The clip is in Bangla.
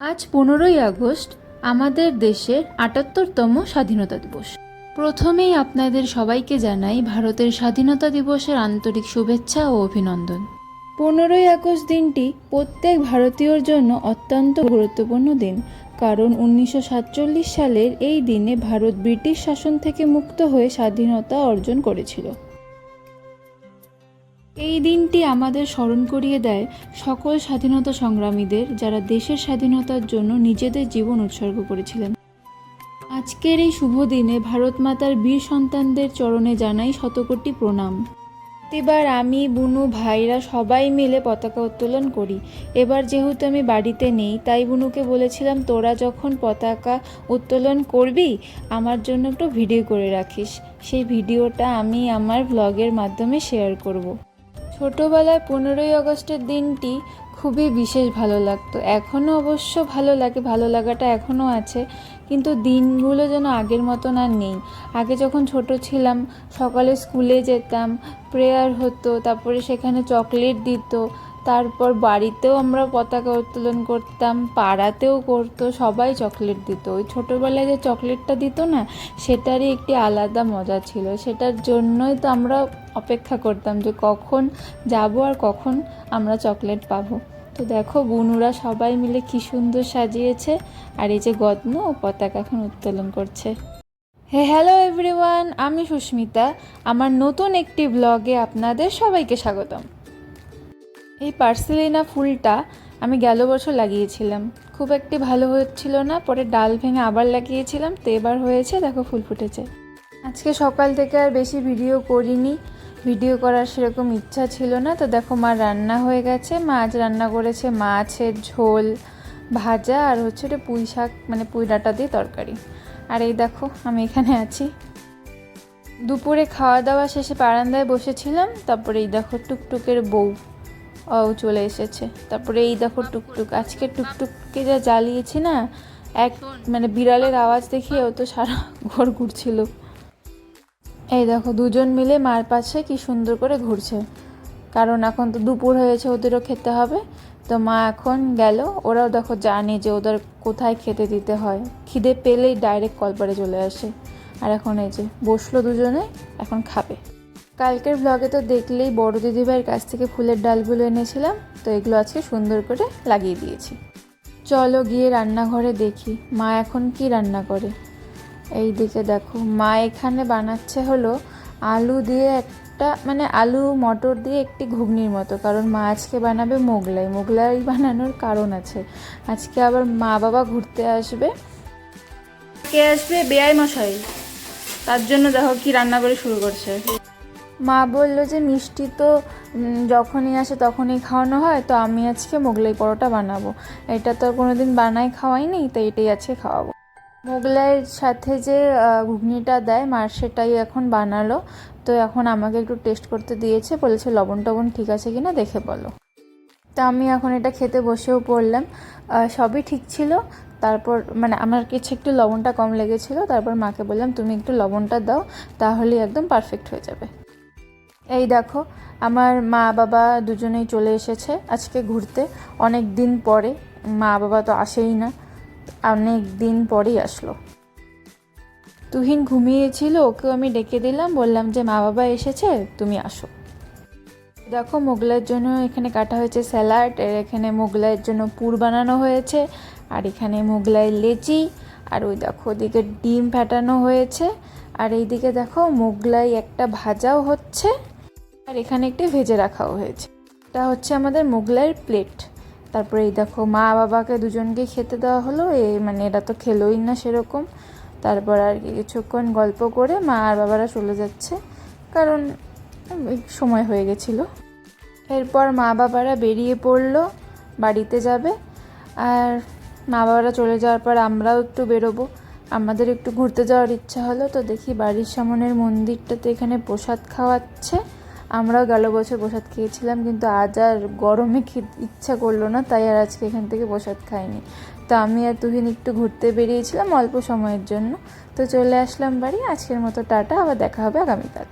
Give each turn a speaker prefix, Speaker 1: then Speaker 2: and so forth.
Speaker 1: আজ পনেরোই আগস্ট, আমাদের দেশের আটাত্তরতম স্বাধীনতা দিবস। প্রথমেই আপনাদের সবাইকে জানাই ভারতের স্বাধীনতা দিবসের আন্তরিক শুভেচ্ছা ও অভিনন্দন। পনেরোই আগস্ট দিনটি প্রত্যেক ভারতীয়র জন্য অত্যন্ত গুরুত্বপূর্ণ দিন, কারণ উনিশশো সাতচল্লিশ সালের এই দিনে ভারত ব্রিটিশ শাসন থেকে মুক্ত হয়ে স্বাধীনতা অর্জন করেছিল। এই দিনটি আমাদের স্মরণ করিয়ে দেয় সকল স্বাধীনতা সংগ্রামীদের যারা দেশের স্বাধীনতার জন্য নিজেদের জীবন উৎসর্গ করেছিলেন। আজকের এই শুভ দিনে ভারত মাতার বীর সন্তানদের চরণে জানাই শতকোটি প্রণাম। এবার আমি, বুনু, ভাইরা সবাই মিলে পতাকা উত্তোলন করি। এবার যেহেতু আমি বাড়িতে নেই, তাই বুনুকে বলেছিলাম, তোরা যখন পতাকা উত্তোলন করবি, আমার জন্য একটু ভিডিও করে রাখিস। সেই ভিডিওটা আমি আমার ভ্লগের মাধ্যমে শেয়ার করব। ছোটোবেলায় পনেরোই আগস্টের দিনটি খুবই বিশেষ ভালো লাগতো। এখনও অবশ্য ভালো লাগে, ভালো লাগাটা এখনও আছে, কিন্তু দিনগুলো যেন আগের মতন আর নেই। আগে যখন ছোট ছিলাম, সকালে স্কুলে যেতাম, প্রেয়ার হতো, তারপরে সেখানে চকলেট দিত তারপর বাড়িতেও আমরা পতাকা উত্তোলন করতাম, পাড়াতেও করতো, সবাই চকলেট দিত। ওই ছোটোবেলায় যে চকলেটটা দিত না, সেটারই একটি আলাদা মজা ছিল। সেটার জন্যই তো আমরা অপেক্ষা করতাম যে কখন যাব আর কখন আমরা চকলেট পাবো। তো দেখো, বুনুরা সবাই মিলে কি সুন্দর সাজিয়েছে। আর এই যে গদ্ম ও পতাকা এখন উত্তোলন করছে। হে, হ্যালো এভরিওয়ান, আমি সুস্মিতা। আমার নতুন একটি ব্লগে আপনাদের সবাইকে স্বাগতম। এই পার্সেলিনা ফুলটা আমি গেল বছর লাগিয়েছিলাম। খুব একটি ভালো হচ্ছিল না, পরে ডাল ভেঙে আবার লাগিয়েছিলাম, তো এবার হয়েছে, দেখো ফুল ফুটেছে। আজকে সকাল থেকে আর বেশি ভিডিও করিনি, ভিডিও করার সেরকম ইচ্ছা ছিল না, তো দেখো মা রান্না হয়ে গেছে, মা আজ রান্না করেছে মাছের ঝোল, ভাজা আর হচ্ছে ওটা পুঁই শাক মানে পুঁই ডাঁটা দিয়ে তরকারি। আর এই দেখো, আমি এখানে আছি। দুপুরে খাওয়া দাওয়া শেষে বারান্দায় বসেছিলাম, তারপরে এই দেখো টুকটুকের বউ। ও চলে এসেছে। তারপরে এই দেখো টুকটুক, আজকে টুকটুককে যা জ্বালিয়েছি না, এক মানে বিড়ালের আওয়াজ দেখিয়ে ও তো সারা ঘর ঘুরছিল। এই দেখো দুজন মিলে মার পাশে কি সুন্দর করে ঘুরছে। কারণ এখন তো দুপুর হয়েছে, ওদেরও খেতে হবে। তো মা এখন গেল, ওরাও দেখো জানে যে ওদের কোথায় খেতে দিতে হয়। খিদে পেলেই ডাইরেক্ট কলপারে চলে আসে। আর এখন এই যে, বসল দুজনে, এখন খাবে। কালকের ব্লগে তো দেখলেই বড় দিদিভাইয়ের কাছ থেকে ফুলের ডালগুলো এনেছিলাম, তো এগুলো আজকে সুন্দর করে লাগিয়ে দিয়েছি। চলো গিয়ে রান্নাঘরে দেখি, মা এখন কি রান্না করে? এই দিকে দেখো, মা এখানে বানাচ্ছে হলো আলু দিয়ে একটা মানে আলু, মটর দিয়ে একটি ঘুগনির মতো, কারণ মা আজকে বানাবে মোগলাই। মোগলাই বানানোর কারণ আছে। আজকে আবার মা বাবা ঘুরতে আসবে। কে আসবে? বেয়াই মশাই। তার জন্য দেখো কি রান্না করে শুরু করছে। মা বলল যে মিষ্টি তো যখনই আসে তখনই খাওয়ানো হয়, তো আমি আজকে মোগলাই পরোটা বানাবো। এটা তো কোনো কোনোদিন বানাই খাওয়াইনি, তো এটাই আজকে খাওয়াবো। মোগলাইয়ের সাথে যে ঘুগনিটা দেয় মার সেটাই এখন বানালো। তো এখন আমাকে একটু টেস্ট করতে দিয়েছে, বলেছে লবণ টবণ ঠিক আছে কিনা দেখে বলো। তা আমি এখন এটা খেতে বসেও পড়লাম। সবই ঠিক ছিল। তারপর মানে আমার কিছু একটু লবণটা কম লেগেছিলো, তারপর মাকে বললাম, তুমি একটু লবণটা দাও, তাহলেই একদম পারফেক্ট হয়ে যাবে। এই দেখো, আমার মা বাবা দুজনেই চলে এসেছে আজকে ঘুরতে। অনেক দিন পরে, মা বাবা তো আসেই না, অনেক দিন পরেই আসলো। তুহিন ঘুমিয়েছিল, ওকেও আমি ডেকে দিলাম, বললাম যে, মা বাবা এসেছে, তুমি আসো। দেখো, মোগলাইয়ের জন্য এখানে কাটা হয়েছে স্যালাড এর এখানে মোগলাইয়ের জন্য পুর বানানো হয়েছে, আর এখানে মোগলাই লেচি, আর ওই দেখো, ওদিকে ডিম ফাটানো হয়েছে, আর এইদিকে দেখো, মোগলাই একটা ভাজাও হচ্ছে। আর এখানে একটি ভেজে রাখাও হয়েছে। এটা হচ্ছে আমাদের মোগলাইয়ের প্লেট তারপরে এই দেখো মা বাবাকে দুজনকে খেতে দেওয়া হলো। এ মানে এরা তো খেলোই না সেরকম। তারপর আর কিছুক্ষণ গল্প করে মা আর বাবারা চলে যাচ্ছে। কারণ সময় হয়ে গেছিল। এরপর মা বাবারা বেরিয়ে পড়ল, বাড়িতে যাবে। আর মা বাবারা চলে যাওয়ার পর আমরাও একটু বেরোবো। আমাদের একটু ঘুরতে যাওয়ার ইচ্ছা হলো। তো দেখি বাড়ির সামনের মন্দিরটাতে এখানে প্রসাদ খাওয়াচ্ছে। আমরাও গেল বছর প্রসাদ খেয়েছিলাম, কিন্তু আজ আর গরমে ইচ্ছা করল না, তাই আর আজকে এখান থেকে প্রসাদ খাইনি। তো আমি আর তুহিন একটু ঘুরতে বেরিয়েছিলাম অল্প সময়ের জন্য। তো চলে আসলাম বাড়ি, আজকের মতো টাটা, আবার দেখা হবে আগামীকাল।